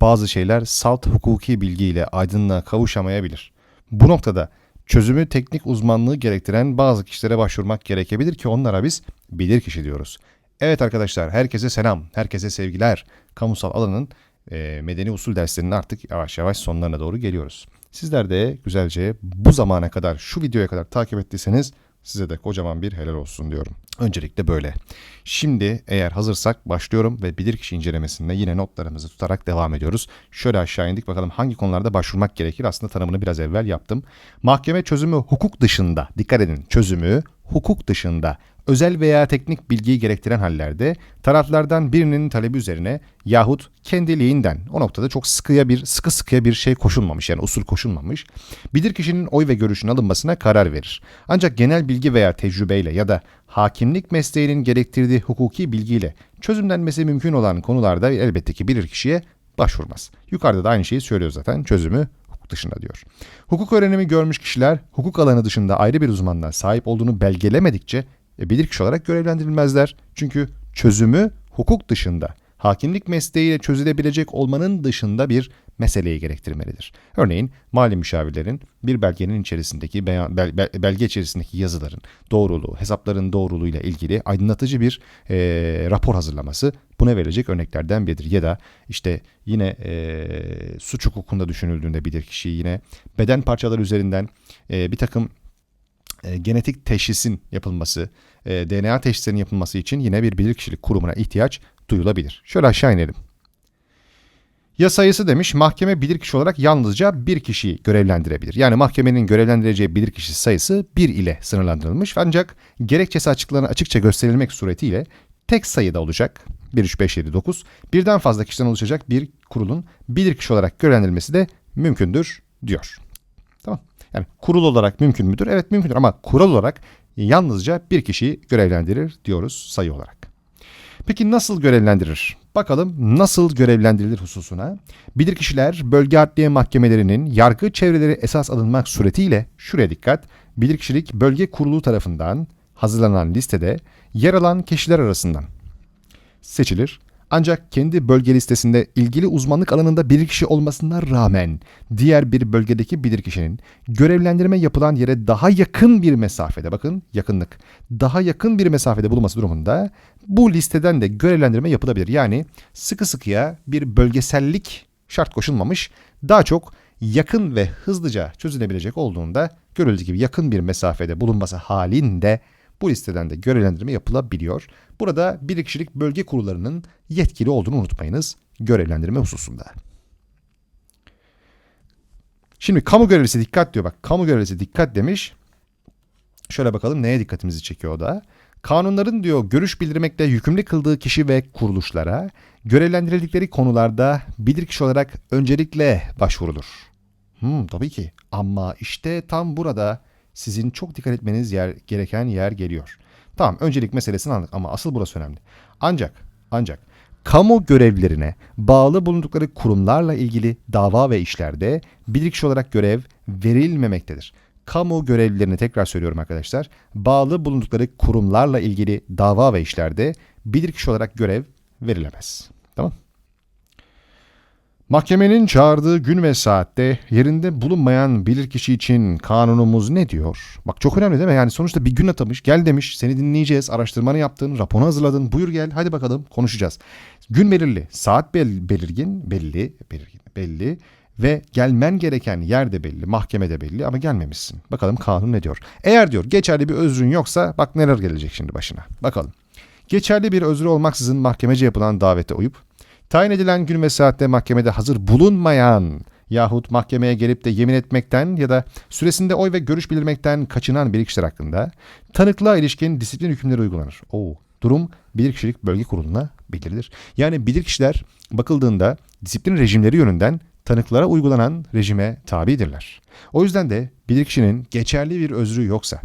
bazı şeyler salt hukuki bilgiyle aydınlığa kavuşamayabilir. Bu noktada çözümü teknik uzmanlığı gerektiren bazı kişilere başvurmak gerekebilir ki onlara biz bilirkişi diyoruz. Evet arkadaşlar herkese selam, herkese sevgiler. Kamusal alanın e, medeni usul derslerinin artık yavaş yavaş sonlarına doğru geliyoruz. Sizler de güzelce bu zamana kadar şu videoya kadar takip ettiyseniz size de kocaman bir helal olsun diyorum. Öncelikle böyle. Şimdi eğer hazırsak başlıyorum ve bilirkişi incelemesinde yine notlarımızı tutarak devam ediyoruz. Şöyle aşağı indik bakalım hangi konularda başvurmak gerekir. Aslında tanımını biraz evvel yaptım. Mahkeme çözümü hukuk dışında, dikkat edin çözümü hukuk dışında özel veya teknik bilgiyi gerektiren hallerde taraflardan birinin talebi üzerine yahut kendiliğinden o noktada çok sıkıya bir sıkı sıkıya bir şey koşulmamış yani usul koşulmamış bilirkişinin oy ve görüşün alınmasına karar verir. Ancak genel bilgi veya tecrübeyle ya da hakimlik mesleğinin gerektirdiği hukuki bilgiyle çözümlenmesi mümkün olan konularda elbette ki bilirkişiye başvurmaz. Yukarıda da aynı şeyi söylüyor zaten çözümü dışında diyor. Hukuk öğrenimi görmüş kişiler hukuk alanı dışında ayrı bir uzmanlığa sahip olduğunu belgelemedikçe bilirkişi olarak görevlendirilmezler. Çünkü çözümü hukuk dışında, hakimlik mesleğiyle çözülebilecek olmanın dışında bir meseleyi gerektirmelidir. Örneğin mali müşavirlerin bir belgenin içerisindeki beyan, bel, bel, belge içerisindeki yazıların doğruluğu, hesapların doğruluğuyla ilgili aydınlatıcı bir e, rapor hazırlaması buna verilecek örneklerden biridir. Ya da işte yine e, suç hukukunda düşünüldüğünde bilirkişi yine beden parçaları üzerinden e, bir takım e, genetik teşhisin yapılması, e, DNA teşhislerinin yapılması için yine bir bilirkişilik kurumuna ihtiyaç duyulabilir. Şöyle aşağı inelim. Ya sayısı demiş mahkeme bilirkişi olarak yalnızca bir kişiyi görevlendirebilir. Yani mahkemenin görevlendireceği bilirkişi sayısı bir ile sınırlandırılmış ancak gerekçesi açıklarına açıkça gösterilmek suretiyle tek sayıda olacak 1, 3, 5, 7, 9 birden fazla kişiden oluşacak bir kurulun bilirkişi olarak görevlendirilmesi de mümkündür diyor. Yani kurul olarak mümkün müdür? Evet mümkündür ama kural olarak yalnızca bir kişiyi görevlendirir diyoruz sayı olarak. Peki nasıl görevlendirir? Bakalım nasıl görevlendirilir hususuna. Bilirkişiler bölge adliye mahkemelerinin yargı çevreleri esas alınmak suretiyle şuraya dikkat. Bilirkişilik bölge kurulu tarafından hazırlanan listede yer alan kişiler arasından seçilir ancak kendi bölge listesinde ilgili uzmanlık alanında bir kişi olmasına rağmen diğer bir bölgedeki bir kişinin görevlendirme yapılan yere daha yakın bir mesafede bakın yakınlık daha yakın bir mesafede bulunması durumunda bu listeden de görevlendirme yapılabilir. Yani sıkı sıkıya bir bölgesellik şart koşulmamış daha çok yakın ve hızlıca çözülebilecek olduğunda görüldüğü gibi yakın bir mesafede bulunması halinde bu listeden de görevlendirme yapılabiliyor. Burada bir kişilik bölge kurullarının yetkili olduğunu unutmayınız görevlendirme hususunda. Şimdi kamu görevlisi dikkat diyor. Bak kamu görevlisi dikkat demiş. Şöyle bakalım neye dikkatimizi çekiyor o da. Kanunların diyor görüş bildirmekle yükümlü kıldığı kişi ve kuruluşlara görevlendirildikleri konularda bilirkişi olarak öncelikle başvurulur. Hmm, tabii ki ama işte tam burada sizin çok dikkat etmeniz yer, gereken yer geliyor. Tamam öncelik meselesini anladık ama asıl burası önemli. Ancak ancak kamu görevlerine bağlı bulundukları kurumlarla ilgili dava ve işlerde bilirkişi olarak görev verilmemektedir. Kamu görevlilerine tekrar söylüyorum arkadaşlar. Bağlı bulundukları kurumlarla ilgili dava ve işlerde bilirkişi olarak görev verilemez. Tamam Mahkemenin çağırdığı gün ve saatte yerinde bulunmayan bilirkişi için kanunumuz ne diyor? Bak çok önemli değil mi? Yani sonuçta bir gün atamış, gel demiş, seni dinleyeceğiz, araştırmanı yaptın, raporunu hazırladın, buyur gel, hadi bakalım konuşacağız. Gün belirli, saat bel belirgin, belli, belirgin, belli ve gelmen gereken yer de belli, mahkeme de belli ama gelmemişsin. Bakalım kanun ne diyor? Eğer diyor geçerli bir özrün yoksa bak neler gelecek şimdi başına. Bakalım. Geçerli bir özrü olmaksızın mahkemece yapılan davete uyup Tayin edilen gün ve saatte mahkemede hazır bulunmayan yahut mahkemeye gelip de yemin etmekten ya da süresinde oy ve görüş bildirmekten kaçınan bilirkişiler hakkında tanıklığa ilişkin disiplin hükümleri uygulanır. Oo, durum bilirkişilik bölge kuruluna bildirilir. Yani bilirkişiler bakıldığında disiplin rejimleri yönünden tanıklara uygulanan rejime tabidirler. O yüzden de bilirkişinin geçerli bir özrü yoksa,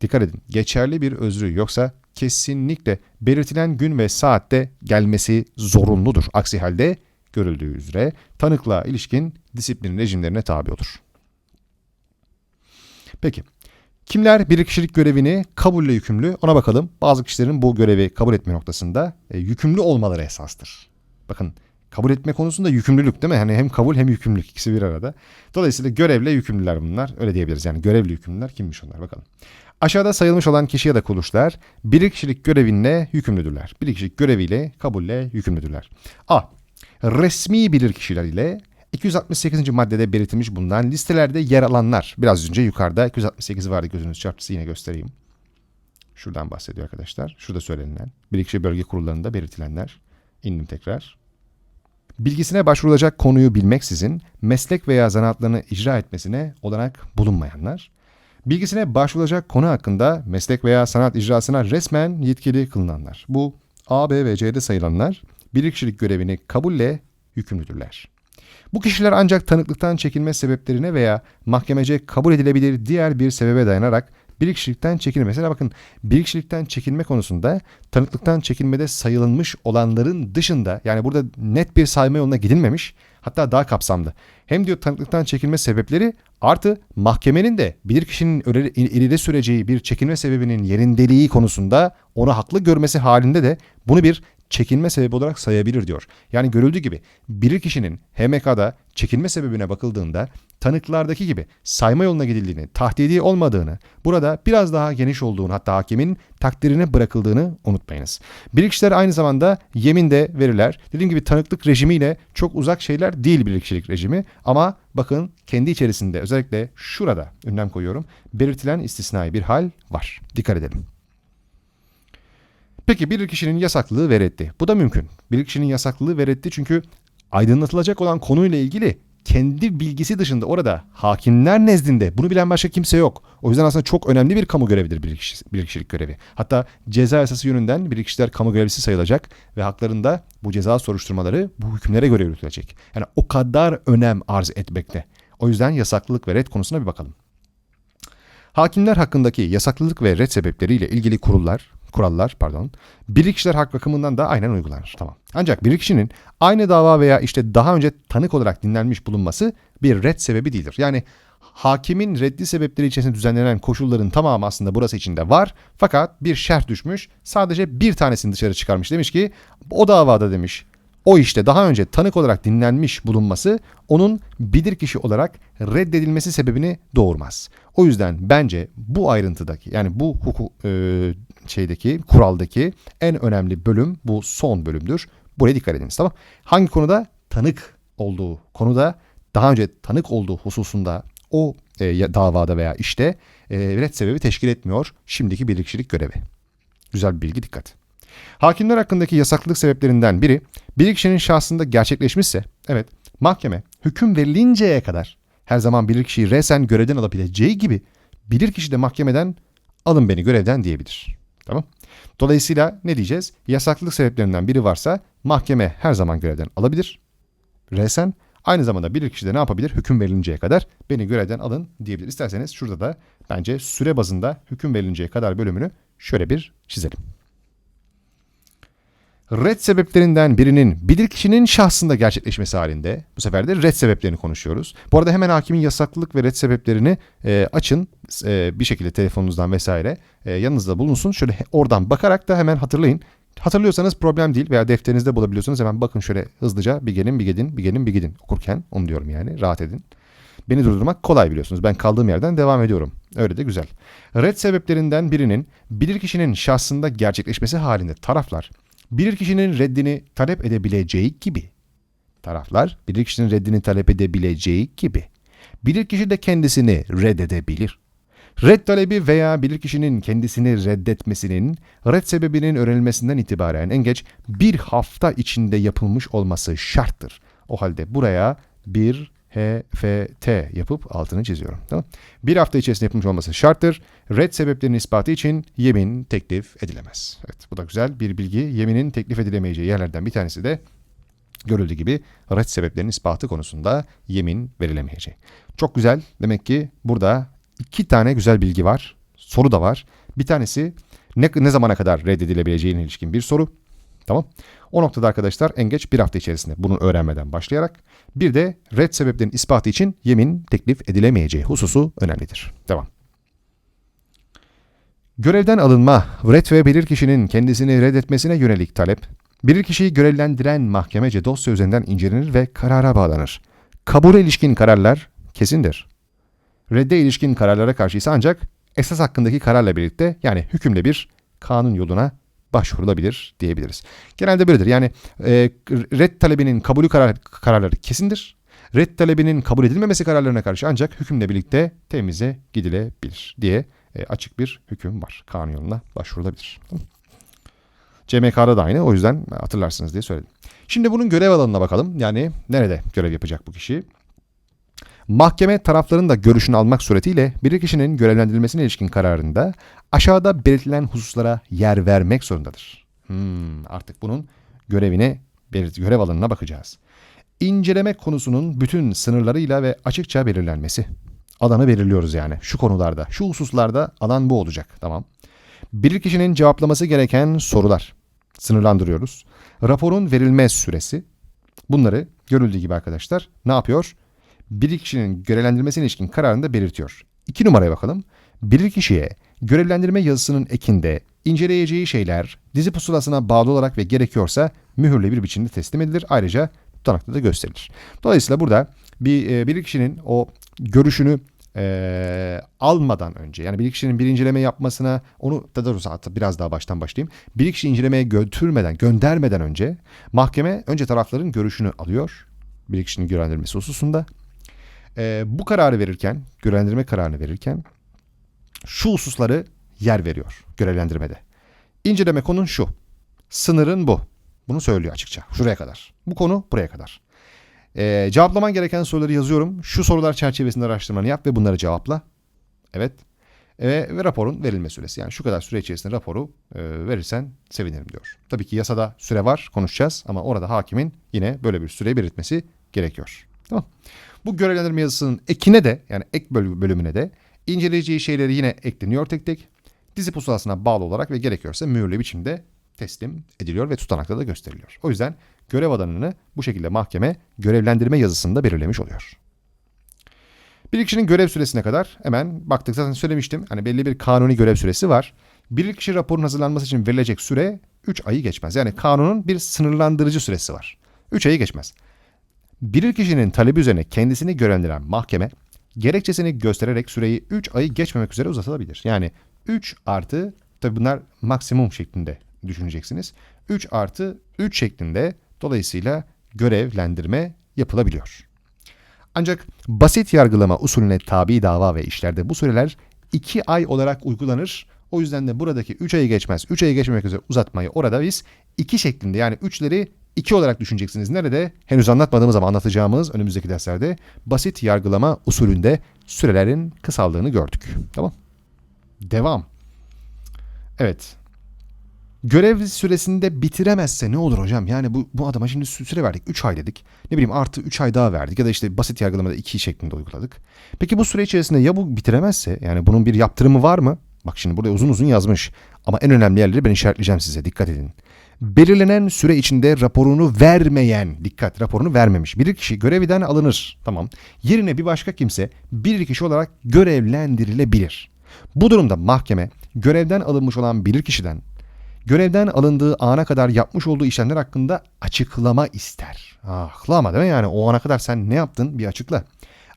dikkat edin geçerli bir özrü yoksa kesinlikle belirtilen gün ve saatte gelmesi zorunludur. Aksi halde görüldüğü üzere tanıklığa ilişkin disiplin rejimlerine tabi olur. Peki kimler bir kişilik görevini kabulle yükümlü ona bakalım. Bazı kişilerin bu görevi kabul etme noktasında e, yükümlü olmaları esastır. Bakın Kabul etme konusunda yükümlülük değil mi? Hani hem kabul hem yükümlülük ikisi bir arada. Dolayısıyla görevle yükümlüler bunlar. Öyle diyebiliriz. Yani görevli yükümlüler kimmiş onlar bakalım. Aşağıda sayılmış olan kişi ya da kuruluşlar bir kişilik görevinle yükümlüdürler. Bir kişilik göreviyle kabulle yükümlüdürler. A. Resmi bilirkişiler ile 268. maddede belirtilmiş bulunan listelerde yer alanlar. Biraz önce yukarıda 268 vardı gözünüz çarpısı yine göstereyim. Şuradan bahsediyor arkadaşlar. Şurada söylenilen. Bilirkişi bölge kurullarında belirtilenler. İndim tekrar. Bilgisine başvurulacak konuyu bilmeksizin meslek veya zanaatlarını icra etmesine olanak bulunmayanlar. Bilgisine başvurulacak konu hakkında meslek veya sanat icrasına resmen yetkili kılınanlar. Bu A, B ve C'de sayılanlar bilirkişilik görevini kabulle yükümlüdürler. Bu kişiler ancak tanıklıktan çekilme sebeplerine veya mahkemece kabul edilebilir diğer bir sebebe dayanarak birikişilikten çekilme. Mesela bakın birikişilikten çekilme konusunda tanıklıktan çekilmede sayılmış olanların dışında yani burada net bir sayma yoluna gidilmemiş hatta daha kapsamlı. Hem diyor tanıklıktan çekilme sebepleri artı mahkemenin de bilirkişinin ileri, ileri süreceği bir çekilme sebebinin yerindeliği konusunda onu haklı görmesi halinde de bunu bir çekilme sebebi olarak sayabilir diyor. Yani görüldüğü gibi bilirkişinin HMK'da çekilme sebebine bakıldığında tanıklardaki gibi sayma yoluna gidildiğini, tahdidi olmadığını, burada biraz daha geniş olduğunu hatta hakimin takdirine bırakıldığını unutmayınız. Bilirkişiler aynı zamanda yemin de verirler. Dediğim gibi tanıklık rejimiyle çok uzak şeyler değil bilirkişilik rejimi ama bakın kendi içerisinde özellikle şurada ünlem koyuyorum belirtilen istisnai bir hal var. Dikkat edelim. Peki bir kişinin yasaklılığı ve reddi. Bu da mümkün. Bir kişinin yasaklılığı ve reddi çünkü aydınlatılacak olan konuyla ilgili kendi bilgisi dışında orada hakimler nezdinde bunu bilen başka kimse yok. O yüzden aslında çok önemli bir kamu görevidir bir, kişi, bir kişilik görevi. Hatta ceza yasası yönünden bir kişiler kamu görevlisi sayılacak ve haklarında bu ceza soruşturmaları bu hükümlere göre yürütülecek. Yani o kadar önem arz etmekte. O yüzden yasaklılık ve red konusuna bir bakalım. Hakimler hakkındaki yasaklılık ve red sebepleriyle ilgili kurullar, kurallar pardon, birlikçiler hak bakımından da aynen uygulanır. Tamam. Ancak bir kişinin aynı dava veya işte daha önce tanık olarak dinlenmiş bulunması bir red sebebi değildir. Yani hakimin reddi sebepleri içerisinde düzenlenen koşulların tamamı aslında burası içinde var. Fakat bir şerh düşmüş. Sadece bir tanesini dışarı çıkarmış. Demiş ki o davada demiş o işte daha önce tanık olarak dinlenmiş bulunması onun bilirkişi olarak reddedilmesi sebebini doğurmaz. O yüzden bence bu ayrıntıdaki yani bu hukuk e, şeydeki kuraldaki en önemli bölüm bu son bölümdür. Buraya dikkat ediniz tamam. Hangi konuda tanık olduğu konuda daha önce tanık olduğu hususunda o e, davada veya işte e, red sebebi teşkil etmiyor şimdiki birlikçilik görevi. Güzel bir bilgi dikkat. Hakimler hakkındaki yasaklılık sebeplerinden biri bir kişinin şahsında gerçekleşmişse evet mahkeme hüküm verilinceye kadar her zaman bilirkişiyi resen görevden alabileceği gibi bilirkişi de mahkemeden alın beni görevden diyebilir. Tamam. Dolayısıyla ne diyeceğiz? Yasaklılık sebeplerinden biri varsa mahkeme her zaman görevden alabilir. Resen aynı zamanda bilirkişi de ne yapabilir? Hüküm verilinceye kadar beni görevden alın diyebilir. İsterseniz şurada da bence süre bazında hüküm verilinceye kadar bölümünü şöyle bir çizelim. Red sebeplerinden birinin bilirkişinin şahsında gerçekleşmesi halinde bu sefer de red sebeplerini konuşuyoruz. Bu arada hemen hakimin yasaklılık ve red sebeplerini e, açın e, bir şekilde telefonunuzdan vesaire e, yanınızda bulunsun. Şöyle oradan bakarak da hemen hatırlayın. Hatırlıyorsanız problem değil veya defterinizde bulabiliyorsunuz. Hemen bakın şöyle hızlıca bir gelin bir gidin bir gelin bir gidin okurken onu diyorum yani rahat edin. Beni durdurmak kolay biliyorsunuz. Ben kaldığım yerden devam ediyorum. Öyle de güzel. Red sebeplerinden birinin bilirkişinin şahsında gerçekleşmesi halinde taraflar bilirkişinin reddini talep edebileceği gibi taraflar bilirkişinin reddini talep edebileceği gibi bilirkişi de kendisini reddedebilir. Red talebi veya bilirkişinin kendisini reddetmesinin red sebebinin öğrenilmesinden itibaren en geç bir hafta içinde yapılmış olması şarttır. O halde buraya bir HFT yapıp altını çiziyorum. Tamam. Bir hafta içerisinde yapılmış olması şarttır. Red sebeplerinin ispatı için yemin teklif edilemez. Evet bu da güzel bir bilgi. Yeminin teklif edilemeyeceği yerlerden bir tanesi de görüldüğü gibi red sebeplerinin ispatı konusunda yemin verilemeyeceği. Çok güzel. Demek ki burada iki tane güzel bilgi var. Soru da var. Bir tanesi ne, ne zamana kadar reddedilebileceğine ilişkin bir soru. Tamam. O noktada arkadaşlar en geç bir hafta içerisinde bunu öğrenmeden başlayarak bir de red sebeplerin ispatı için yemin teklif edilemeyeceği hususu önemlidir. Devam. Görevden alınma, red ve bilir kişinin kendisini reddetmesine yönelik talep, Bilirkişiyi görevlendiren mahkemece dosya üzerinden incelenir ve karara bağlanır. Kabule ilişkin kararlar kesindir. Redde ilişkin kararlara karşı ise ancak esas hakkındaki kararla birlikte yani hükümle bir kanun yoluna başvurulabilir diyebiliriz. Genelde böyledir. Yani e, red talebinin kabulü karar, kararları kesindir. Red talebinin kabul edilmemesi kararlarına karşı ancak hükümle birlikte temize gidilebilir diye e, açık bir hüküm var. Kanun yoluna başvurulabilir. CMK'da da aynı o yüzden hatırlarsınız diye söyledim. Şimdi bunun görev alanına bakalım. Yani nerede görev yapacak bu kişi? Mahkeme tarafların da görüşünü almak suretiyle bir kişinin görevlendirilmesine ilişkin kararında aşağıda belirtilen hususlara yer vermek zorundadır. Hmm, artık bunun görevine, görev alanına bakacağız. İnceleme konusunun bütün sınırlarıyla ve açıkça belirlenmesi. Alanı belirliyoruz yani. Şu konularda, şu hususlarda alan bu olacak. Tamam. Bir kişinin cevaplaması gereken sorular. Sınırlandırıyoruz. Raporun verilme süresi. Bunları görüldüğü gibi arkadaşlar ne yapıyor? Bir kişinin görevlendirmesine ilişkin kararında belirtiyor. İki numaraya bakalım. Bir kişiye görevlendirme yazısının ekinde inceleyeceği şeyler dizi pusulasına bağlı olarak ve gerekiyorsa mühürle bir biçimde teslim edilir. Ayrıca tutanakta da gösterilir. Dolayısıyla burada bir, e, bir kişinin o görüşünü e, almadan önce yani bir kişinin bir inceleme yapmasına onu da doğrusu hatta biraz daha baştan başlayayım. Bir kişi incelemeye götürmeden göndermeden önce mahkeme önce tarafların görüşünü alıyor. Bir kişinin görevlendirmesi hususunda. E, bu kararı verirken görevlendirme kararını verirken şu hususları yer veriyor görevlendirmede. İnceleme konun şu. Sınırın bu. Bunu söylüyor açıkça. Şuraya kadar. Bu konu buraya kadar. Ee, cevaplaman gereken soruları yazıyorum. Şu sorular çerçevesinde araştırmanı yap ve bunları cevapla. Evet. E, ve raporun verilme süresi. Yani şu kadar süre içerisinde raporu e, verirsen sevinirim diyor. Tabii ki yasada süre var konuşacağız ama orada hakimin yine böyle bir süre belirtmesi gerekiyor. Tamam. Bu görevlendirme yazısının ekine de yani ek bölümüne de inceleyeceği şeyleri yine ekleniyor tek tek. Dizi pusulasına bağlı olarak ve gerekiyorsa mühürlü biçimde teslim ediliyor ve tutanakta da gösteriliyor. O yüzden görev alanını bu şekilde mahkeme görevlendirme yazısında belirlemiş oluyor. Bir kişinin görev süresine kadar hemen baktık zaten söylemiştim. Hani belli bir kanuni görev süresi var. Bir kişi raporun hazırlanması için verilecek süre 3 ayı geçmez. Yani kanunun bir sınırlandırıcı süresi var. 3 ayı geçmez. Bir kişinin talebi üzerine kendisini görevlendiren mahkeme gerekçesini göstererek süreyi 3 ayı geçmemek üzere uzatılabilir. Yani 3 artı tabi bunlar maksimum şeklinde düşüneceksiniz. 3 artı 3 şeklinde dolayısıyla görevlendirme yapılabiliyor. Ancak basit yargılama usulüne tabi dava ve işlerde bu süreler 2 ay olarak uygulanır. O yüzden de buradaki 3 ayı geçmez. 3 ayı geçmemek üzere uzatmayı orada biz 2 şeklinde yani 3'leri 2 olarak düşüneceksiniz. Nerede? Henüz anlatmadığımız ama anlatacağımız önümüzdeki derslerde basit yargılama usulünde sürelerin kısaldığını gördük. Tamam. Devam. Evet. Görev süresinde bitiremezse ne olur hocam? Yani bu, bu adama şimdi süre verdik. 3 ay dedik. Ne bileyim artı 3 ay daha verdik. Ya da işte basit yargılamada 2 şeklinde uyguladık. Peki bu süre içerisinde ya bu bitiremezse yani bunun bir yaptırımı var mı? Bak şimdi burada uzun uzun yazmış. Ama en önemli yerleri ben işaretleyeceğim size. Dikkat edin. Belirlenen süre içinde raporunu vermeyen, dikkat raporunu vermemiş bir kişi görevden alınır. Tamam. Yerine bir başka kimse bir kişi olarak görevlendirilebilir. Bu durumda mahkeme görevden alınmış olan bir kişiden görevden alındığı ana kadar yapmış olduğu işlemler hakkında açıklama ister. Açıklama değil mi yani o ana kadar sen ne yaptın bir açıkla.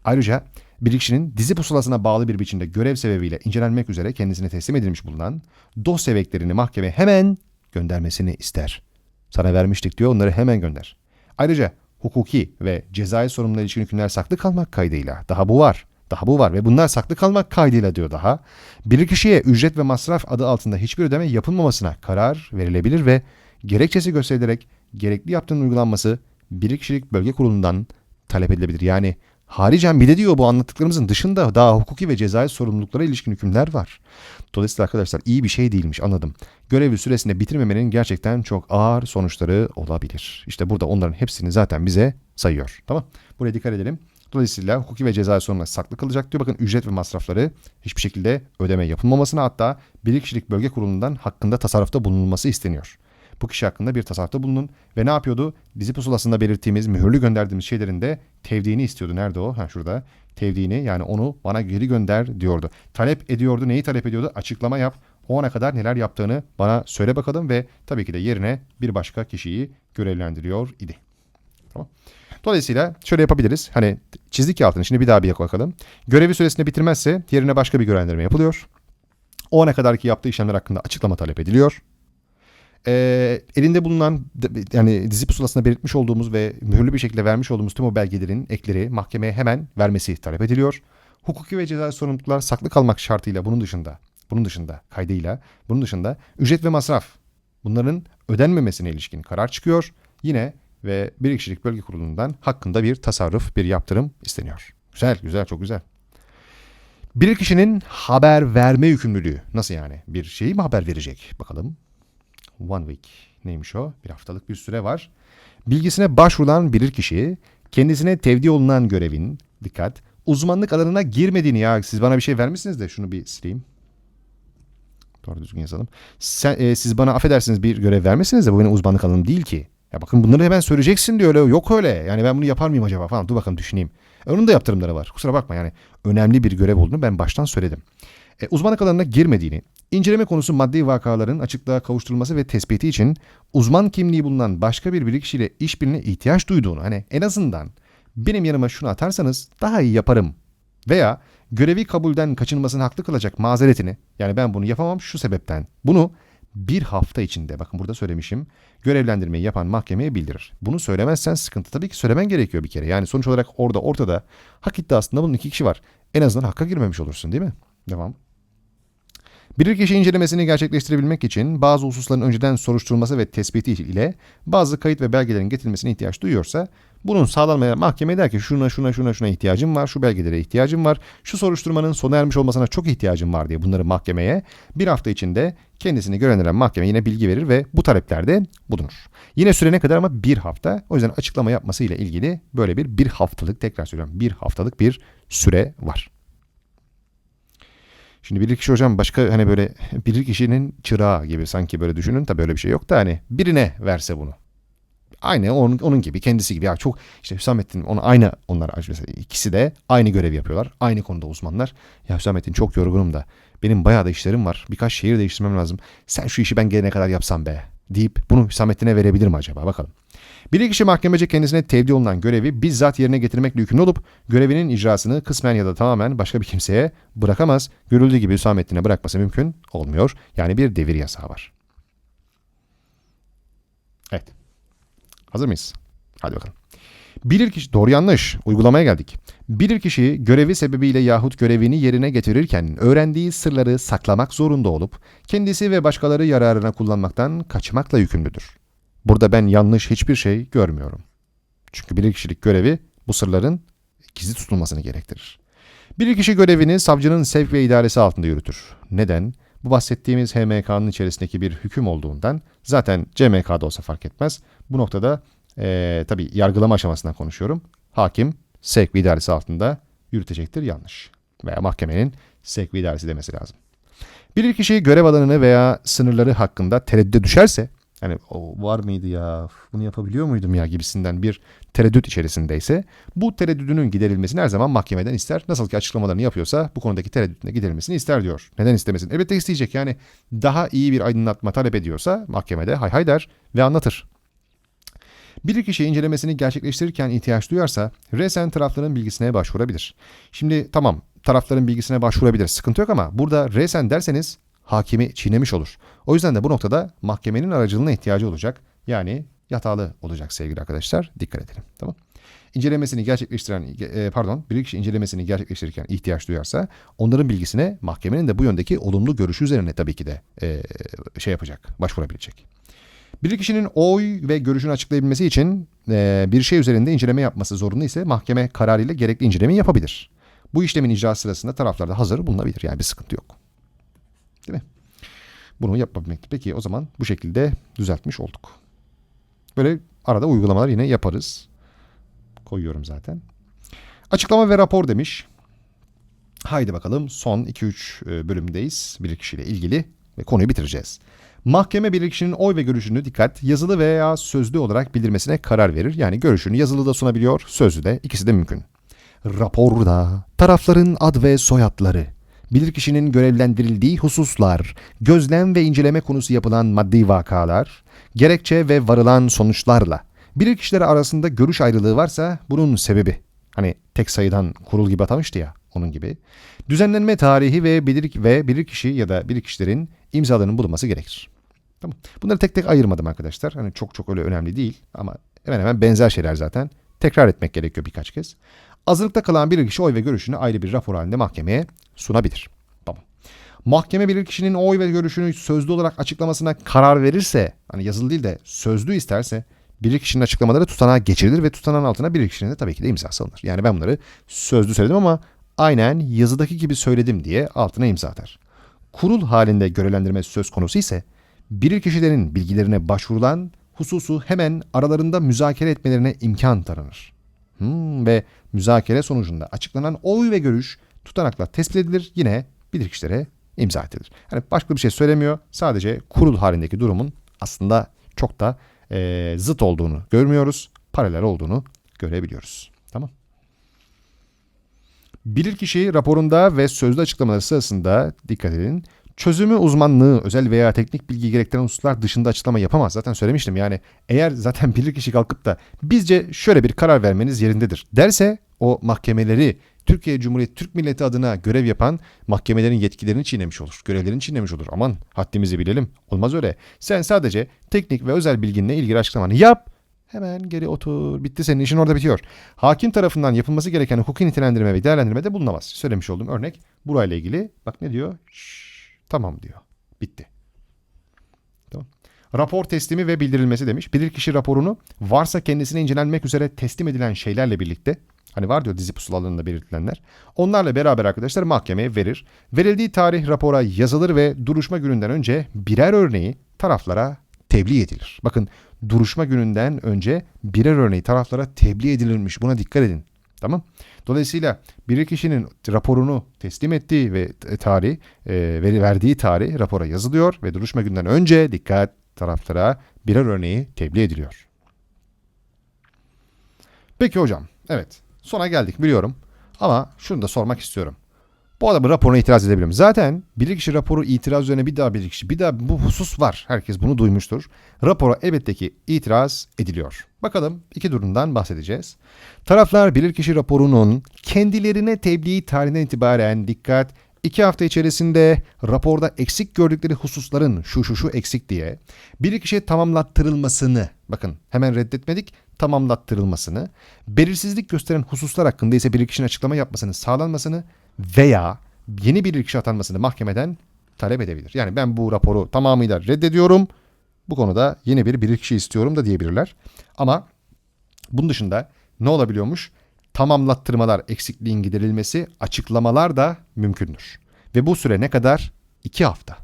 Ayrıca bir kişinin dizi pusulasına bağlı bir biçimde görev sebebiyle incelenmek üzere kendisine teslim edilmiş bulunan dosya beklerini mahkeme hemen göndermesini ister. Sana vermiştik diyor onları hemen gönder. Ayrıca hukuki ve cezai sorumluluğa ilişkin hükümler saklı kalmak kaydıyla daha bu var. Daha bu var ve bunlar saklı kalmak kaydıyla diyor daha. Bir kişiye ücret ve masraf adı altında hiçbir ödeme yapılmamasına karar verilebilir ve gerekçesi gösterilerek gerekli yaptığının uygulanması bir kişilik bölge kurulundan talep edilebilir. Yani haricen bir de diyor bu anlattıklarımızın dışında daha hukuki ve cezai sorumluluklara ilişkin hükümler var. Dolayısıyla arkadaşlar iyi bir şey değilmiş anladım. Görevi süresinde bitirmemenin gerçekten çok ağır sonuçları olabilir. İşte burada onların hepsini zaten bize sayıyor. Tamam Buraya dikkat edelim. Dolayısıyla hukuki ve cezai sorumluluklar saklı kalacak diyor. Bakın ücret ve masrafları hiçbir şekilde ödeme yapılmamasına hatta bir bölge kurulundan hakkında tasarrufta bulunulması isteniyor. Bu kişi hakkında bir tasarrufta bulunun ve ne yapıyordu? Dizi pusulasında belirttiğimiz mühürlü gönderdiğimiz şeylerin de tevdiğini istiyordu. Nerede o? Ha şurada. Tevdiğini yani onu bana geri gönder diyordu. Talep ediyordu. Neyi talep ediyordu? Açıklama yap. O ana kadar neler yaptığını bana söyle bakalım ve tabii ki de yerine bir başka kişiyi görevlendiriyor idi. Tamam. Dolayısıyla şöyle yapabiliriz. Hani çizdik ya altını şimdi bir daha bir bakalım. Görevi süresinde bitirmezse yerine başka bir görevlendirme yapılıyor. O ana kadarki yaptığı işlemler hakkında açıklama talep ediliyor. Ee, elinde bulunan yani dizi pusulasında belirtmiş olduğumuz ve mühürlü bir şekilde vermiş olduğumuz tüm o belgelerin ekleri mahkemeye hemen vermesi talep ediliyor. Hukuki ve cezai sorumluluklar saklı kalmak şartıyla bunun dışında, bunun dışında kaydıyla, bunun dışında ücret ve masraf bunların ödenmemesine ilişkin karar çıkıyor. Yine ve bir kişilik bölge kurulundan hakkında bir tasarruf, bir yaptırım isteniyor. Güzel, güzel, çok güzel. Bir kişinin haber verme yükümlülüğü. Nasıl yani? Bir şeyi mi haber verecek? Bakalım. One week. Neymiş o? Bir haftalık bir süre var. Bilgisine başvurulan bilir kişi kendisine tevdi olunan görevin, dikkat, uzmanlık alanına girmediğini ya siz bana bir şey vermişsiniz de şunu bir sileyim. Doğru düzgün yazalım. Sen, e, siz bana affedersiniz bir görev vermişsiniz de bu benim uzmanlık alanım değil ki. Ya bakın bunları hemen söyleyeceksin diyor öyle. Yok öyle. Yani ben bunu yapar mıyım acaba falan. Dur bakalım düşüneyim. E, Onun da yaptırımları var. Kusura bakma yani önemli bir görev olduğunu ben baştan söyledim. E, uzmanlık alanına girmediğini, inceleme konusu maddi vakaların açıklığa kavuşturulması ve tespiti için uzman kimliği bulunan başka bir bilirkişiyle işbirliğine ihtiyaç duyduğunu, hani en azından benim yanıma şunu atarsanız daha iyi yaparım veya görevi kabulden kaçınmasını haklı kılacak mazeretini, yani ben bunu yapamam şu sebepten, bunu bir hafta içinde, bakın burada söylemişim, görevlendirmeyi yapan mahkemeye bildirir. Bunu söylemezsen sıkıntı. Tabii ki söylemen gerekiyor bir kere. Yani sonuç olarak orada ortada hak iddiasında bunun iki kişi var. En azından hakka girmemiş olursun değil mi? Devam. Bilirkişi incelemesini gerçekleştirebilmek için bazı hususların önceden soruşturulması ve tespiti ile bazı kayıt ve belgelerin getirilmesine ihtiyaç duyuyorsa bunun sağlanmaya mahkeme der ki şuna şuna şuna şuna ihtiyacım var, şu belgelere ihtiyacım var, şu soruşturmanın sona ermiş olmasına çok ihtiyacım var diye bunları mahkemeye bir hafta içinde kendisini görevlendiren mahkeme yine bilgi verir ve bu taleplerde bulunur. Yine süre ne kadar ama bir hafta. O yüzden açıklama yapması ile ilgili böyle bir bir haftalık tekrar söylüyorum bir haftalık bir süre var. Şimdi bilir kişi hocam başka hani böyle bilir kişinin çırağı gibi sanki böyle düşünün tabii öyle bir şey yok da hani birine verse bunu. Aynı onun, onun gibi kendisi gibi ya çok işte Hüsamettin onu aynı onlar mesela ikisi de aynı görev yapıyorlar. Aynı konuda uzmanlar. Ya Hüsamettin çok yorgunum da benim bayağı da işlerim var. Birkaç şehir değiştirmem lazım. Sen şu işi ben gelene kadar yapsam be deyip bunu Hüsamettin'e verebilir mi acaba bakalım. Bir kişi mahkemece kendisine tevdi olunan görevi bizzat yerine getirmekle yükümlü olup görevinin icrasını kısmen ya da tamamen başka bir kimseye bırakamaz. Görüldüğü gibi Hüsamettin'e bırakması mümkün olmuyor. Yani bir devir yasağı var. Evet. Hazır mıyız? Hadi bakalım. Bilir kişi doğru yanlış uygulamaya geldik. Bilir kişi görevi sebebiyle yahut görevini yerine getirirken öğrendiği sırları saklamak zorunda olup kendisi ve başkaları yararına kullanmaktan kaçmakla yükümlüdür. Burada ben yanlış hiçbir şey görmüyorum. Çünkü bilir kişilik görevi bu sırların gizli tutulmasını gerektirir. Bir kişi görevini savcının sevk ve idaresi altında yürütür. Neden? Bu bahsettiğimiz HMK'nın içerisindeki bir hüküm olduğundan zaten CMK'da olsa fark etmez. Bu noktada eee tabi yargılama aşamasından konuşuyorum. Hakim sevk idaresi altında yürütecektir yanlış. Veya mahkemenin sevk idaresi demesi lazım. Bir kişi görev alanını veya sınırları hakkında tereddüde düşerse hani o var mıydı ya bunu yapabiliyor muydum ya gibisinden bir tereddüt içerisindeyse bu tereddüdünün giderilmesini her zaman mahkemeden ister. Nasıl ki açıklamalarını yapıyorsa bu konudaki tereddütün de giderilmesini ister diyor. Neden istemesin? Elbette isteyecek yani daha iyi bir aydınlatma talep ediyorsa mahkemede hay hay der ve anlatır. Bir kişi incelemesini gerçekleştirirken ihtiyaç duyarsa resen tarafların bilgisine başvurabilir. Şimdi tamam tarafların bilgisine başvurabilir sıkıntı yok ama burada resen derseniz hakimi çiğnemiş olur. O yüzden de bu noktada mahkemenin aracılığına ihtiyacı olacak. Yani yatalı olacak sevgili arkadaşlar. Dikkat edelim. Tamam. İncelemesini gerçekleştiren e, pardon bir kişi incelemesini gerçekleştirirken ihtiyaç duyarsa onların bilgisine mahkemenin de bu yöndeki olumlu görüşü üzerine tabii ki de e, şey yapacak, başvurabilecek. Bir kişinin oy ve görüşünü açıklayabilmesi için e, bir şey üzerinde inceleme yapması zorunlu ise mahkeme kararıyla gerekli incelemeyi yapabilir. Bu işlemin icrası sırasında taraflar da hazır bulunabilir. Yani bir sıkıntı yok. Değil mi? Bunu yapabilmek. Peki o zaman bu şekilde düzeltmiş olduk. Böyle arada uygulamalar yine yaparız. Koyuyorum zaten. Açıklama ve rapor demiş. Haydi bakalım son 2-3 bölümdeyiz. Bir kişiyle ilgili ve konuyu bitireceğiz. Mahkeme bilirkişinin oy ve görüşünü dikkat yazılı veya sözlü olarak bildirmesine karar verir. Yani görüşünü yazılı da sunabiliyor, sözlü de ikisi de mümkün. Raporda tarafların ad ve soyadları, bilirkişinin görevlendirildiği hususlar, gözlem ve inceleme konusu yapılan maddi vakalar, gerekçe ve varılan sonuçlarla bilirkişiler arasında görüş ayrılığı varsa bunun sebebi, hani tek sayıdan kurul gibi atamıştı ya onun gibi, düzenlenme tarihi ve bilir ve bilirkişi ya da bilirkişilerin imzalarının bulunması gerekir. Tamam. Bunları tek tek ayırmadım arkadaşlar. Hani çok çok öyle önemli değil ama hemen hemen benzer şeyler zaten. Tekrar etmek gerekiyor birkaç kez. Azınlıkta kalan bir kişi oy ve görüşünü ayrı bir rapor halinde mahkemeye sunabilir. Tamam. Mahkeme bir kişinin oy ve görüşünü sözlü olarak açıklamasına karar verirse, hani yazılı değil de sözlü isterse bir kişinin açıklamaları tutanağa geçirilir ve tutanağın altına bir kişinin de tabii ki de imzası alınır. Yani ben bunları sözlü söyledim ama aynen yazıdaki gibi söyledim diye altına imza atar. Kurul halinde görevlendirme söz konusu ise bilirkişilerin bilgilerine başvurulan hususu hemen aralarında müzakere etmelerine imkan tanınır. Hmm, ve müzakere sonucunda açıklanan oy ve görüş tutanakla tespit edilir yine bilirkişilere imza edilir. Yani başka bir şey söylemiyor. Sadece kurul halindeki durumun aslında çok da eee, zıt olduğunu görmüyoruz. Paralel olduğunu görebiliyoruz. Tamam. Bilirkişi raporunda ve sözlü açıklamaları sırasında dikkat edin. Çözümü uzmanlığı, özel veya teknik bilgi gerektiren hususlar dışında açıklama yapamaz. Zaten söylemiştim yani eğer zaten bilirkişi kalkıp da bizce şöyle bir karar vermeniz yerindedir derse o mahkemeleri Türkiye Cumhuriyeti Türk Milleti adına görev yapan mahkemelerin yetkilerini çiğnemiş olur. Görevlerini çiğnemiş olur. Aman haddimizi bilelim. Olmaz öyle. Sen sadece teknik ve özel bilginle ilgili açıklamanı yap. Hemen geri otur. Bitti senin işin orada bitiyor. Hakim tarafından yapılması gereken hukuki nitelendirme ve değerlendirmede bulunamaz. Söylemiş olduğum örnek burayla ilgili. Bak ne diyor? Şşş, tamam diyor. Bitti. Tamam. Rapor teslimi ve bildirilmesi demiş. Bilirkişi raporunu varsa kendisine incelenmek üzere teslim edilen şeylerle birlikte Hani var diyor dizi pusulalarında belirtilenler. Onlarla beraber arkadaşlar mahkemeye verir. Verildiği tarih rapora yazılır ve duruşma gününden önce birer örneği taraflara tebliğ edilir. Bakın duruşma gününden önce birer örneği taraflara tebliğ edilirmiş. Buna dikkat edin. Tamam. Dolayısıyla bir kişinin raporunu teslim ettiği ve tarih, e, verdiği tarih rapora yazılıyor ve duruşma günden önce dikkat taraflara birer örneği tebliğ ediliyor. Peki hocam, evet sona geldik biliyorum ama şunu da sormak istiyorum. Bu adamın raporuna itiraz edebilir miyim? Zaten bilirkişi raporu itiraz üzerine bir daha bilirkişi, bir daha bu husus var. Herkes bunu duymuştur. Rapora elbette ki itiraz ediliyor. Bakalım iki durumdan bahsedeceğiz. Taraflar bilirkişi raporunun kendilerine tebliğ tarihinden itibaren dikkat iki hafta içerisinde raporda eksik gördükleri hususların şu şu şu eksik diye bilirkişi tamamlattırılmasını bakın hemen reddetmedik tamamlattırılmasını, belirsizlik gösteren hususlar hakkında ise bilirkişinin açıklama yapmasını sağlanmasını veya yeni bilirkişi atanmasını mahkemeden talep edebilir. Yani ben bu raporu tamamıyla reddediyorum. Bu konuda yeni bir bilirkişi istiyorum da diyebilirler. Ama bunun dışında ne olabiliyormuş? Tamamlattırmalar, eksikliğin giderilmesi, açıklamalar da mümkündür. Ve bu süre ne kadar? İki hafta.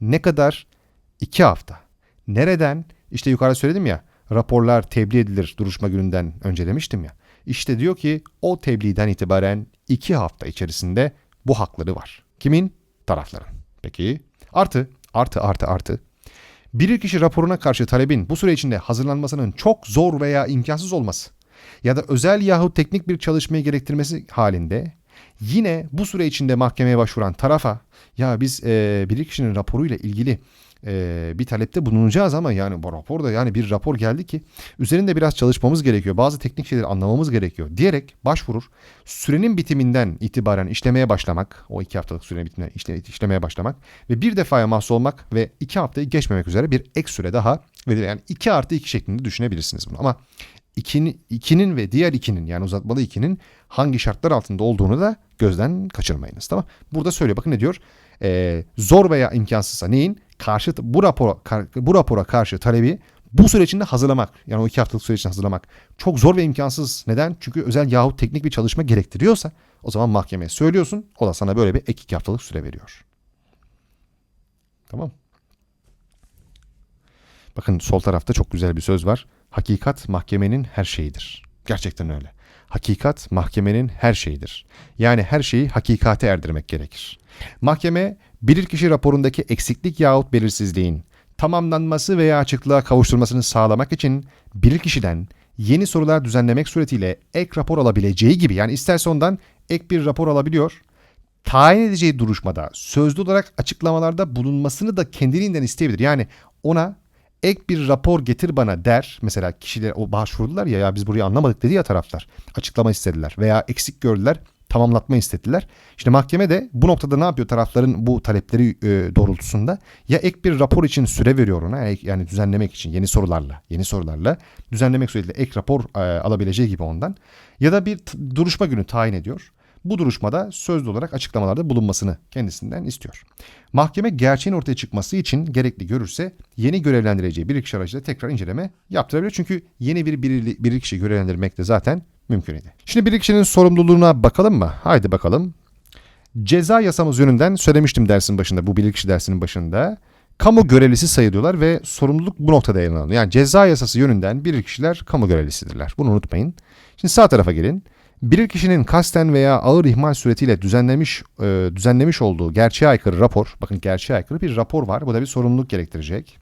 Ne kadar? İki hafta. Nereden? İşte yukarıda söyledim ya raporlar tebliğ edilir duruşma gününden önce demiştim ya. İşte diyor ki o tebliğden itibaren iki hafta içerisinde bu hakları var. Kimin? Tarafların. Peki artı artı artı artı. Bir kişi raporuna karşı talebin bu süre içinde hazırlanmasının çok zor veya imkansız olması ya da özel yahut teknik bir çalışmayı gerektirmesi halinde yine bu süre içinde mahkemeye başvuran tarafa ya biz e, bir kişinin raporuyla ilgili e, bir talepte bulunacağız ama yani bu raporda yani bir rapor geldi ki üzerinde biraz çalışmamız gerekiyor. Bazı teknik şeyleri anlamamız gerekiyor diyerek başvurur. Sürenin bitiminden itibaren işlemeye başlamak, o iki haftalık sürenin bitiminden işle, işlemeye başlamak ve bir defaya mahsus olmak ve iki haftayı geçmemek üzere bir ek süre daha verilir. Yani iki artı iki şeklinde düşünebilirsiniz bunu. Ama ikinin, ikinin ve diğer ikinin yani uzatmalı ikinin hangi şartlar altında olduğunu da gözden kaçırmayınız. Tamam Burada söyle bakın ne diyor? Ee, zor veya imkansızsa neyin? Karşı, bu, rapora, bu rapora karşı talebi bu süre içinde hazırlamak. Yani o iki haftalık süre içinde hazırlamak. Çok zor ve imkansız. Neden? Çünkü özel yahut teknik bir çalışma gerektiriyorsa o zaman mahkemeye söylüyorsun. O da sana böyle bir ek iki haftalık süre veriyor. Tamam. Bakın sol tarafta çok güzel bir söz var. Hakikat mahkemenin her şeyidir. Gerçekten öyle. Hakikat mahkemenin her şeyidir. Yani her şeyi hakikate erdirmek gerekir. Mahkeme bilirkişi raporundaki eksiklik yahut belirsizliğin tamamlanması veya açıklığa kavuşturmasını sağlamak için bilirkişiden yeni sorular düzenlemek suretiyle ek rapor alabileceği gibi yani isterse ondan ek bir rapor alabiliyor. tayin edeceği duruşmada sözlü olarak açıklamalarda bulunmasını da kendiliğinden isteyebilir. Yani ona ek bir rapor getir bana der. Mesela kişiler o başvurdular ya ya biz burayı anlamadık dedi ya taraflar. Açıklama istediler veya eksik gördüler tamamlatma istediler. İşte mahkeme de bu noktada ne yapıyor tarafların bu talepleri e, doğrultusunda ya ek bir rapor için süre veriyor ona yani- yani düzenlemek için yeni sorularla yeni sorularla düzenlemek suretiyle ek rapor e, alabileceği gibi ondan ya da bir duruşma günü tayin ediyor. Bu duruşmada sözlü olarak açıklamalarda bulunmasını kendisinden istiyor. Mahkeme gerçeğin ortaya çıkması için gerekli görürse yeni görevlendireceği bir kişi aracıyla tekrar inceleme yaptırabilir. Çünkü yeni bir bir, kişi görevlendirmek de zaten mümkün idi. Şimdi bir kişinin sorumluluğuna bakalım mı? Haydi bakalım. Ceza yasamız yönünden söylemiştim dersin başında, bu bilirkişi dersinin başında. Kamu görevlisi sayılıyorlar ve sorumluluk bu noktada ele alınıyor. Yani ceza yasası yönünden bilirkişiler kamu görevlisidirler. Bunu unutmayın. Şimdi sağ tarafa gelin. Bilirkişinin kasten veya ağır ihmal suretiyle düzenlemiş e, düzenlemiş olduğu gerçeğe aykırı rapor, bakın gerçeğe aykırı bir rapor var. Bu da bir sorumluluk gerektirecek.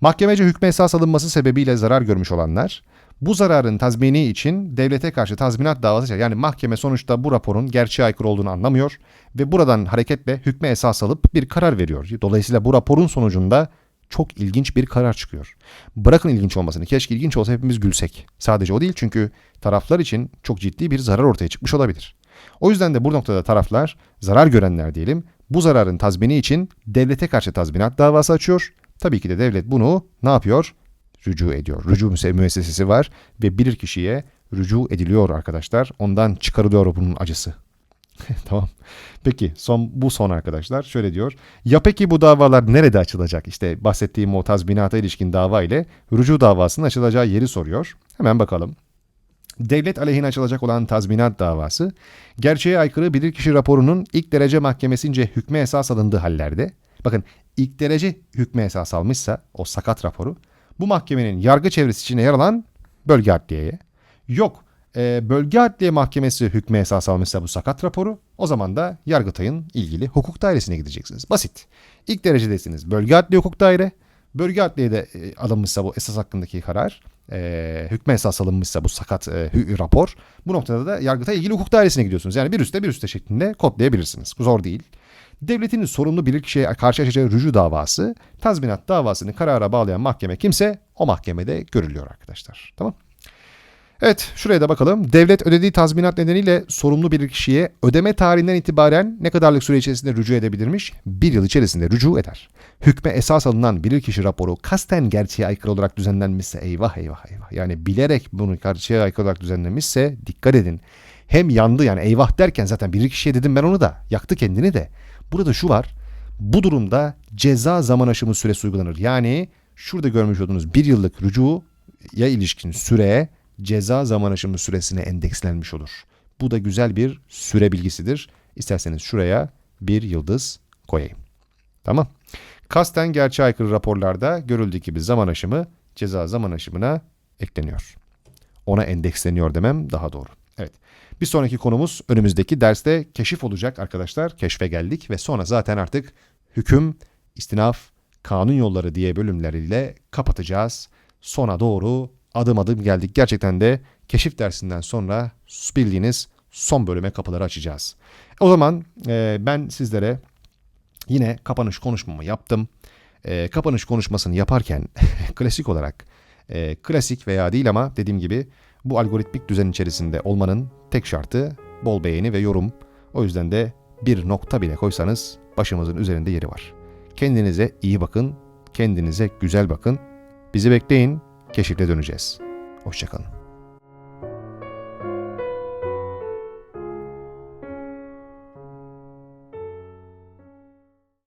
Mahkemece hükme esas alınması sebebiyle zarar görmüş olanlar, bu zararın tazmini için devlete karşı tazminat davası açar. Yani mahkeme sonuçta bu raporun gerçeğe aykırı olduğunu anlamıyor ve buradan hareketle hükme esas alıp bir karar veriyor. Dolayısıyla bu raporun sonucunda çok ilginç bir karar çıkıyor. Bırakın ilginç olmasını. Keşke ilginç olsa hepimiz gülsek. Sadece o değil çünkü taraflar için çok ciddi bir zarar ortaya çıkmış olabilir. O yüzden de bu noktada taraflar, zarar görenler diyelim, bu zararın tazmini için devlete karşı tazminat davası açıyor. Tabii ki de devlet bunu ne yapıyor? Rücu ediyor. Rücu müessesesi var ve bilir kişiye rücu ediliyor arkadaşlar. Ondan çıkarılıyor bunun acısı. tamam. Peki son bu son arkadaşlar şöyle diyor. Ya peki bu davalar nerede açılacak? İşte bahsettiğim o tazminata ilişkin dava ile rücu davasının açılacağı yeri soruyor. Hemen bakalım. Devlet aleyhine açılacak olan tazminat davası, gerçeğe aykırı bilirkişi raporunun ilk derece mahkemesince hükme esas alındığı hallerde, bakın ilk derece hükme esas almışsa o sakat raporu, bu mahkemenin yargı çevresi içine yer alan bölge adliyeye, yok e, bölge adliye mahkemesi hükme esas almışsa bu sakat raporu, o zaman da Yargıtay'ın ilgili hukuk dairesine gideceksiniz. Basit. İlk derecedesiniz bölge adliye hukuk daire, bölge adliyede e, alınmışsa bu esas hakkındaki karar, e, hükme esas alınmışsa bu sakat e, hü- rapor, bu noktada da Yargıtay ilgili hukuk dairesine gidiyorsunuz. Yani bir üstte bir üstte şeklinde kodlayabilirsiniz. Zor değil. Devletin sorumlu bilirkişiye karşı açacağı rücu davası, tazminat davasını karara bağlayan mahkeme kimse o mahkemede görülüyor arkadaşlar. Tamam Evet şuraya da bakalım. Devlet ödediği tazminat nedeniyle sorumlu bir kişiye ödeme tarihinden itibaren ne kadarlık süre içerisinde rücu edebilirmiş? Bir yıl içerisinde rücu eder. Hükme esas alınan bilirkişi raporu kasten gerçeğe aykırı olarak düzenlenmişse eyvah eyvah eyvah. Yani bilerek bunu gerçeğe aykırı olarak düzenlenmişse dikkat edin. Hem yandı yani eyvah derken zaten bilirkişiye dedim ben onu da yaktı kendini de. Burada şu var. Bu durumda ceza zaman aşımı süresi uygulanır. Yani şurada görmüş olduğunuz bir yıllık rücu ya ilişkin süreye ceza zaman aşımı süresine endekslenmiş olur. Bu da güzel bir süre bilgisidir. İsterseniz şuraya bir yıldız koyayım. Tamam. Kasten gerçeğe aykırı raporlarda görüldüğü gibi zaman aşımı ceza zaman aşımına ekleniyor. Ona endeksleniyor demem daha doğru. Evet. Bir sonraki konumuz önümüzdeki derste keşif olacak arkadaşlar. Keşfe geldik ve sonra zaten artık hüküm, istinaf, kanun yolları diye bölümleriyle kapatacağız. Sona doğru adım adım geldik. Gerçekten de keşif dersinden sonra bildiğiniz son bölüme kapıları açacağız. O zaman e, ben sizlere yine kapanış konuşmamı yaptım. E, kapanış konuşmasını yaparken klasik olarak e, klasik veya değil ama dediğim gibi bu algoritmik düzen içerisinde olmanın tek şartı bol beğeni ve yorum. O yüzden de bir nokta bile koysanız başımızın üzerinde yeri var. Kendinize iyi bakın, kendinize güzel bakın. Bizi bekleyin, keşifle döneceğiz. Hoşçakalın.